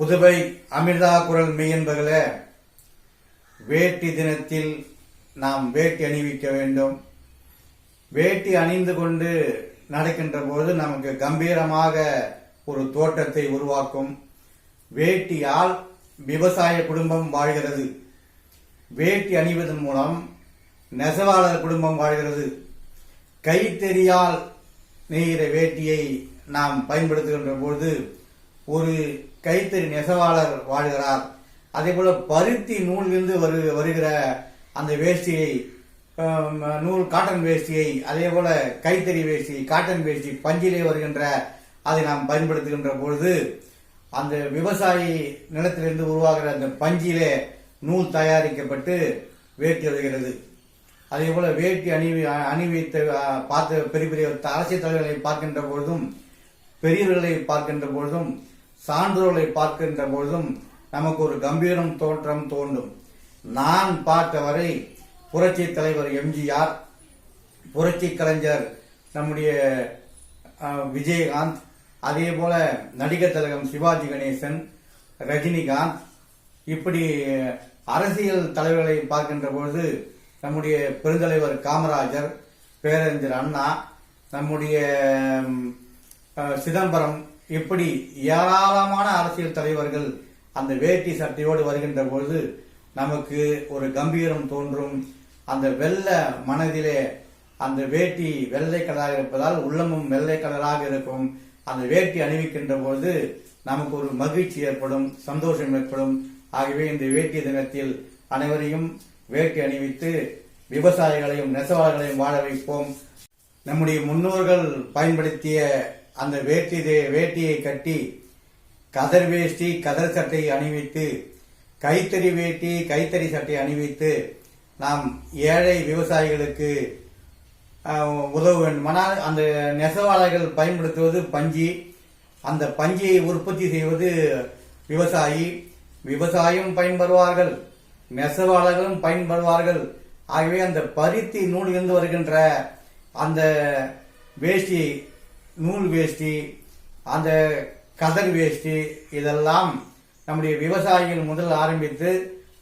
புதுவை அமிர்தா குரல் மெய்யன்பர்களே வேட்டி தினத்தில் நாம் வேட்டி அணிவிக்க வேண்டும். வேட்டி அணிந்து கொண்டு நடக்கின்ற போது நமக்கு கம்பீரமாக ஒரு தோட்டத்தை உருவாக்கும். வேட்டியால் விவசாய குடும்பம் வாழ்கிறது. வேட்டி அணிவதன் மூலம் நெசவாளர் குடும்பம் வாழ்கிறது. கைத்தறியால் நெய்கிற வேட்டியை நாம் பயன்படுத்துகின்ற பொழுது ஒரு கைத்தறி நெசவாளர் வாழ்கிறார். அதே போல பருத்தி நூலிலிருந்து வரு வருகிற அந்த வேஷ்டியை நூல் காட்டன் வேஷ்டியை அதே போல கைத்தறி வேஷ்டி காட்டன் வேஷ்டி பஞ்சிலே வருகின்ற அதை நாம் பயன்படுத்துகின்ற பொழுது அந்த விவசாயி நிலத்திலிருந்து உருவாகிற அந்த பஞ்சிலே நூல் தயாரிக்கப்பட்டு வேட்டி வருகிறது அதே போல வேட்டி அணிவி அணிவித்த பார்த்த பெரிய பெரிய அரசியல் தலைவர்களை பார்க்கின்ற பொழுதும் பெரியவர்களை பார்க்கின்ற பொழுதும் சான்றோர்களை பார்க்கின்ற பொழுதும் நமக்கு ஒரு கம்பீரம் தோற்றம் தோன்றும். நான் பார்த்தவரை புரட்சி தலைவர் எம்ஜிஆர் புரட்சி கலைஞர் நம்முடைய விஜயகாந்த் அதே போல நடிகர் தலைவர் சிவாஜி கணேசன் ரஜினிகாந்த் இப்படி அரசியல் தலைவர்களை பார்க்கின்ற பொழுது நம்முடைய பெருந்தலைவர் காமராஜர் பேரறிஞர் அண்ணா நம்முடைய சிதம்பரம் இப்படி ஏராளமான அரசியல் தலைவர்கள் அந்த வேட்டி சட்டையோடு வருகின்ற பொழுது நமக்கு ஒரு கம்பீரம் தோன்றும். அந்த வெள்ள மனதிலே அந்த வேட்டி வெள்ளை கலராக இருப்பதால் உள்ளமும் வெள்ளை கலராக இருக்கும். அந்த வேட்டி அணிவிக்கின்ற பொழுது நமக்கு ஒரு மகிழ்ச்சி ஏற்படும் சந்தோஷம் ஏற்படும். ஆகவே இந்த வேட்டி தினத்தில் அனைவரையும் வேட்டி அணிவித்து விவசாயிகளையும் நெசவாளர்களையும் வாழ வைப்போம். நம்முடைய முன்னோர்கள் பயன்படுத்திய அந்த வேட்டி வேட்டியை கட்டி கதர் வேஷ்டி கதர் சட்டை அணிவித்து கைத்தறி வேட்டி கைத்தறி சட்டை அணிவித்து நாம் ஏழை விவசாயிகளுக்கு உதவ உதவ வேண்டுமானால் அந்த நெசவாளர்கள் பயன்படுத்துவது பஞ்சி. அந்த பஞ்சியை உற்பத்தி செய்வது விவசாயி. விவசாயம் பயன்பெறுவார்கள் நெசவாளர்களும் பயன்பெறுவார்கள் ஆகவே அந்த பருத்தி நூலிலிருந்து வருகின்ற அந்த வேஷ்டி நூல் வேஷ்டி அந்த கதர் வேஷ்டி இதெல்லாம் நம்முடைய விவசாயிகள் முதல் ஆரம்பித்து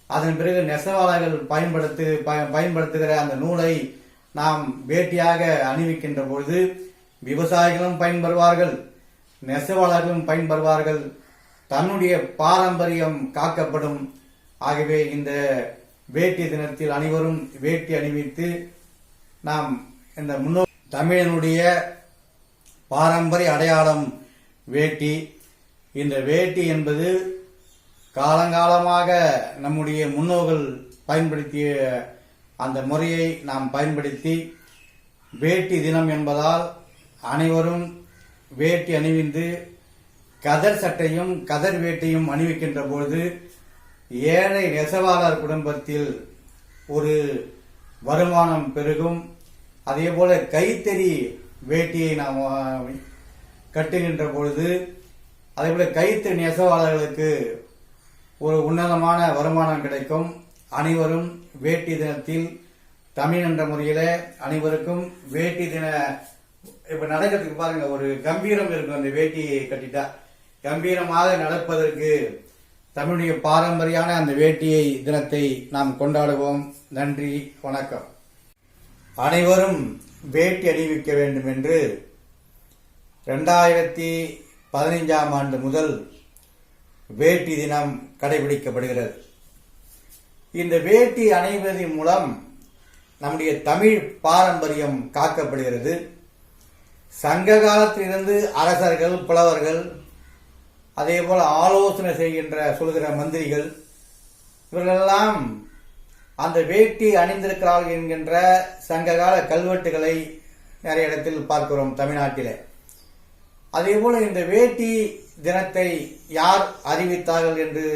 அதன் பிறகு நெசவாளர்கள் பயன்படுத்து பயன்படுத்துகிற அந்த நூலை நாம் வேட்டியாக அணிவிக்கின்ற பொழுது விவசாயிகளும் பயன்பெறுவார்கள் நெசவாளர்களும் பயன்பெறுவார்கள் தன்னுடைய பாரம்பரியம் காக்கப்படும். ஆகவே இந்த வேட்டி தினத்தில் அனைவரும் வேட்டி அணிவித்து நாம் இந்த முன்னோ தமிழனுடைய பாரம்பரிய அடையாளம் வேட்டி. இந்த வேட்டி என்பது காலங்காலமாக நம்முடைய முன்னோர்கள் பயன்படுத்திய அந்த முறையை நாம் பயன்படுத்தி வேட்டி தினம் என்பதால் அனைவரும் வேட்டி அணிவிந்து கதர் சட்டையும் கதர் வேட்டியும் அணிவிக்கின்ற பொழுது ஏழை நெசவாளர் குடும்பத்தில் ஒரு வருமானம் பெருகும். அதே போல கைத்தறி வேட்டியை நாம் கட்டுகின்ற பொழுது அதே போல கைத்து நெசவாளர்களுக்கு ஒரு உன்னதமான வருமானம் கிடைக்கும். அனைவரும் வேட்டி தினத்தில் தமிழ் என்ற முறையில அனைவருக்கும் வேட்டி தின இப்ப நடக்கிறதுக்கு பாருங்க ஒரு கம்பீரம் இருக்கும் அந்த வேட்டியை கட்டிட்டா. கம்பீரமாக நடப்பதற்கு தமிழுடைய பாரம்பரியான அந்த வேட்டியை தினத்தை நாம் கொண்டாடுவோம். நன்றி வணக்கம். அனைவரும் வேட்டி அணிவிக்க வேண்டும் என்று ரெண்டாயிரத்தி பதினைஞ்சாம் ஆண்டு முதல் வேட்டி தினம் கடைபிடிக்கப்படுகிறது. இந்த வேட்டி அணிவதன் மூலம் நம்முடைய தமிழ் பாரம்பரியம் காக்கப்படுகிறது. சங்க காலத்திலிருந்து அரசர்கள் புலவர்கள் அதே போல் ஆலோசனை செய்கின்ற சொல்கிற மந்திரிகள் இவர்களெல்லாம் அந்த வேட்டி அணிந்திருக்கிறார்கள் என்கின்ற சங்ககால கல்வெட்டுகளை நிறைய இடத்தில் பார்க்கிறோம் தமிழ்நாட்டிலே. அதே போல இந்த வேட்டி தினத்தை யார் அறிவித்தார்கள் என்று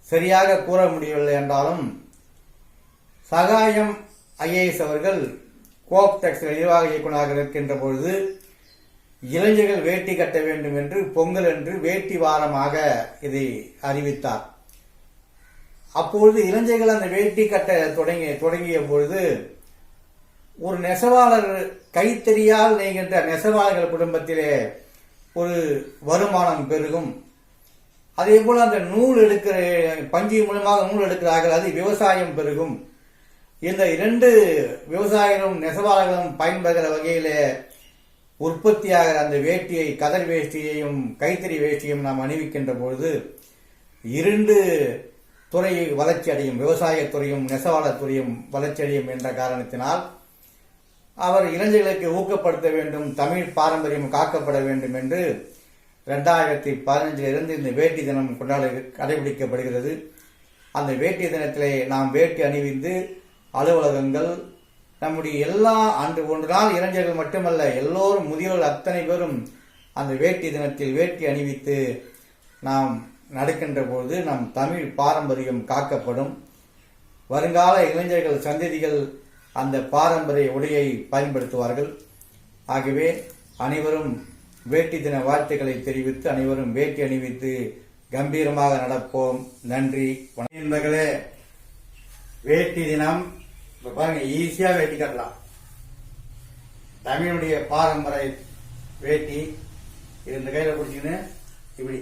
சரியாக கூற முடியவில்லை என்றாலும் சகாயம் ஐஏஎஸ் அவர்கள் கோப் கோப்டெக்ஸ் நிர்வாக இயக்குநராக இருக்கின்ற பொழுது இளைஞர்கள் வேட்டி கட்ட வேண்டும் என்று பொங்கல் என்று வேட்டி வாரமாக இதை அறிவித்தார். அப்பொழுது இளைஞர்கள் அந்த வேட்டி கட்ட தொடங்கிய தொடங்கிய பொழுது ஒரு நெசவாளர் கைத்தறியால் நெய்கின்ற நெசவாளர்கள் குடும்பத்திலே ஒரு வருமானம் பெருகும். அதே போல அந்த நூல் எடுக்கிற பஞ்சு மூலமாக நூல் எடுக்கிறார்கள் அது விவசாயம் பெருகும். இந்த இரண்டு விவசாயிகளும் நெசவாளர்களும் பயன்படுகிற வகையிலே உற்பத்தியாகிற அந்த வேட்டியை கதர் வேஷ்டியையும் கைத்தறி வேஷ்டியையும் நாம் அணிவிக்கின்ற பொழுது இரண்டு துறை வளர்ச்சி அடையும் விவசாயத்துறையும் நெசவாளர் துறையும் வளர்ச்சி அடையும் என்ற காரணத்தினால் அவர் இளைஞர்களுக்கு ஊக்கப்படுத்த வேண்டும் தமிழ் பாரம்பரியம் காக்கப்பட வேண்டும் என்று ரெண்டாயிரத்தி பதினஞ்சிலிருந்து இந்த வேட்டி தினம் கொண்டாட கடைபிடிக்கப்படுகிறது. அந்த வேட்டி தினத்திலே நாம் வேட்டி அணிவிந்து அலுவலகங்கள் நம்முடைய எல்லா அன்று ஒன்று நாள் இளைஞர்கள் மட்டுமல்ல எல்லோரும் முதியோர்கள் அத்தனை பேரும் அந்த வேட்டி தினத்தில் வேட்டி அணிவித்து நாம் நடக்கின்ற பொழுது நம் தமிழ் பாரம்பரியம் காக்கப்படும். வருங்கால இளைஞர்கள் சந்ததிகள் அந்த பாரம்பரிய உடையை பயன்படுத்துவார்கள். ஆகவே அனைவரும் வேட்டி தின வாழ்த்துக்களை தெரிவித்து அனைவரும் வேட்டி அணிவித்து கம்பீரமாக நடப்போம். நன்றி வணக்கம். நண்பர்களே வேட்டி தினம் இப்ப பாருங்க ஈஸியாக வேட்டி கட்டலாம். தமிழுடைய பாரம்பரிய வேட்டி இது இந்த கையில் பிடிச்சிக்கின்னு இப்படி.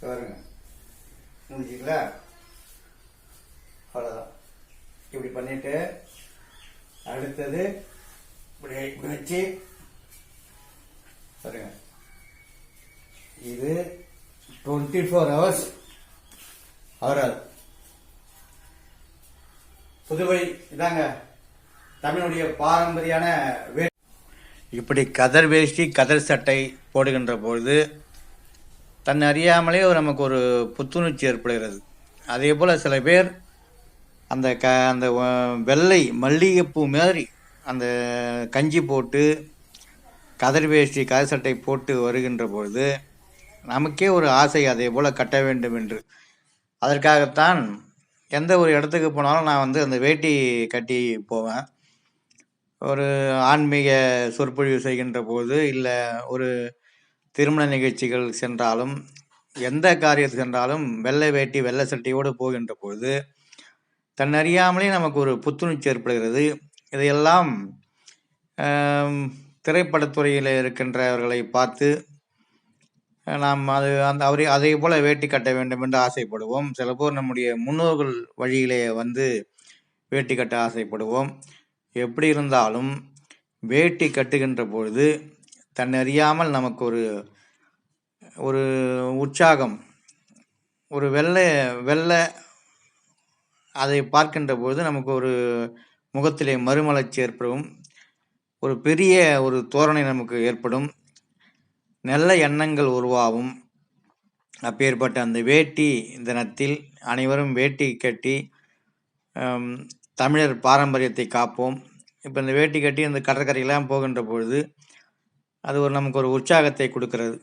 பாருங்க. முடிஞ்சுங்களா? அவ்வளோதான் இப்படி பண்ணிட்டு அடுத்தது இப்படி இப்படி வச்சு பாருங்க. இது டுவெண்ட்டி ஃபோர் ஹவர்ஸ் அவரால் புதுவை இதாங்க தமிழுடைய பாரம்பரியான வே இப்படி கதர் வேஷ்டி கதர் சட்டை போடுகின்ற பொழுது தன்னை அறியாமலே ஒரு நமக்கு ஒரு புத்துணர்ச்சி ஏற்படுகிறது. அதே போல் சில பேர் அந்த க அந்த வெள்ளை மல்லிகைப்பூ மாதிரி அந்த கஞ்சி போட்டு கதர் வேஷ்டி கதர் சட்டை போட்டு வருகின்ற பொழுது நமக்கே ஒரு ஆசை அதே போல் கட்ட வேண்டும் என்று. அதற்காகத்தான் எந்த ஒரு இடத்துக்கு போனாலும் நான் வந்து அந்த வேட்டி கட்டி போவேன். ஒரு ஆன்மீக சொற்பொழிவு செய்கின்ற போது இல்லை ஒரு திருமண நிகழ்ச்சிகள் சென்றாலும் எந்த காரியத்துக்கு சென்றாலும் வெள்ளை வேட்டி வெள்ளை சட்டையோடு போகின்ற பொழுது தன்னறியாமலே நமக்கு ஒரு புத்துணர்ச்சி ஏற்படுகிறது. இதையெல்லாம் திரைப்படத்துறையில் இருக்கின்றவர்களை பார்த்து நாம் அது அந்த அவரை அதே போல வேட்டி கட்ட வேண்டும் என்று ஆசைப்படுவோம். சில பேர் நம்முடைய முன்னோர்கள் வழியிலே வந்து வேட்டி கட்ட ஆசைப்படுவோம். எப்படி இருந்தாலும் வேட்டி கட்டுகின்ற பொழுது தன்னறியாமல் நமக்கு ஒரு ஒரு உற்சாகம் ஒரு வெள்ளை வெள்ளை அதை பார்க்கின்ற பொழுது நமக்கு ஒரு முகத்திலே மறுமலர்ச்சி ஏற்படும். ஒரு பெரிய ஒரு தோரணை நமக்கு ஏற்படும். நல்ல எண்ணங்கள் உருவாகும். அப்பேற்பட்ட அந்த வேட்டி தினத்தில் அனைவரும் வேட்டி கட்டி தமிழர் பாரம்பரியத்தை காப்போம். இப்போ இந்த வேட்டி கட்டி அந்த கடற்கரையெல்லாம் போகின்ற பொழுது அது ஒரு நமக்கு ஒரு உற்சாகத்தை கொடுக்கிறது.